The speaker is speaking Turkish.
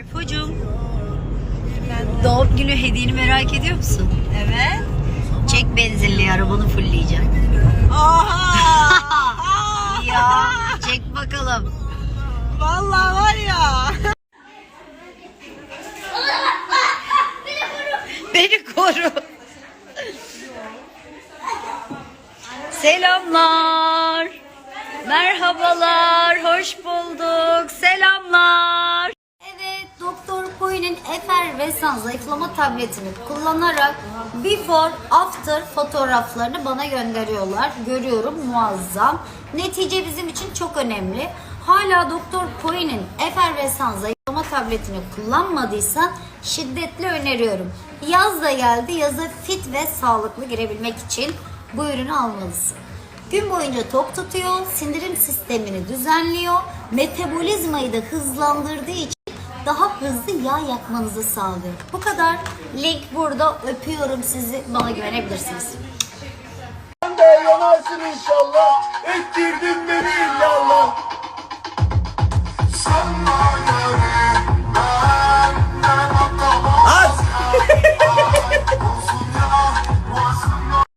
Berfocuğum. Doğum günü hediyeni merak ediyor musun? Evet. Çek benzinli arabanı fullleyeceğim. Aha! ya çek bakalım. Vallahi var ya. Beni koru. Selamlar. Merhabalar. Hoş bulduk. Doktor Koyun'un Efer Vesan zayıflama tabletini kullanarak before after fotoğraflarını bana gönderiyorlar. Görüyorum muazzam. Netice bizim için çok önemli. Hala Doktor Koyun'un Efer Vesan zayıflama tabletini kullanmadıysan şiddetle öneriyorum. Yaz da geldi. Yaza fit ve sağlıklı girebilmek için bu ürünü almalısın. Gün boyunca tok tutuyor, sindirim sistemini düzenliyor, metabolizmayı da hızlandırdığı için daha hızlı yağ yakmanızı sağlıyor. Bu kadar. Link burada. Öpüyorum sizi. Bana güvenebilirsiniz. Sen de yanarsın inşallah. Ettir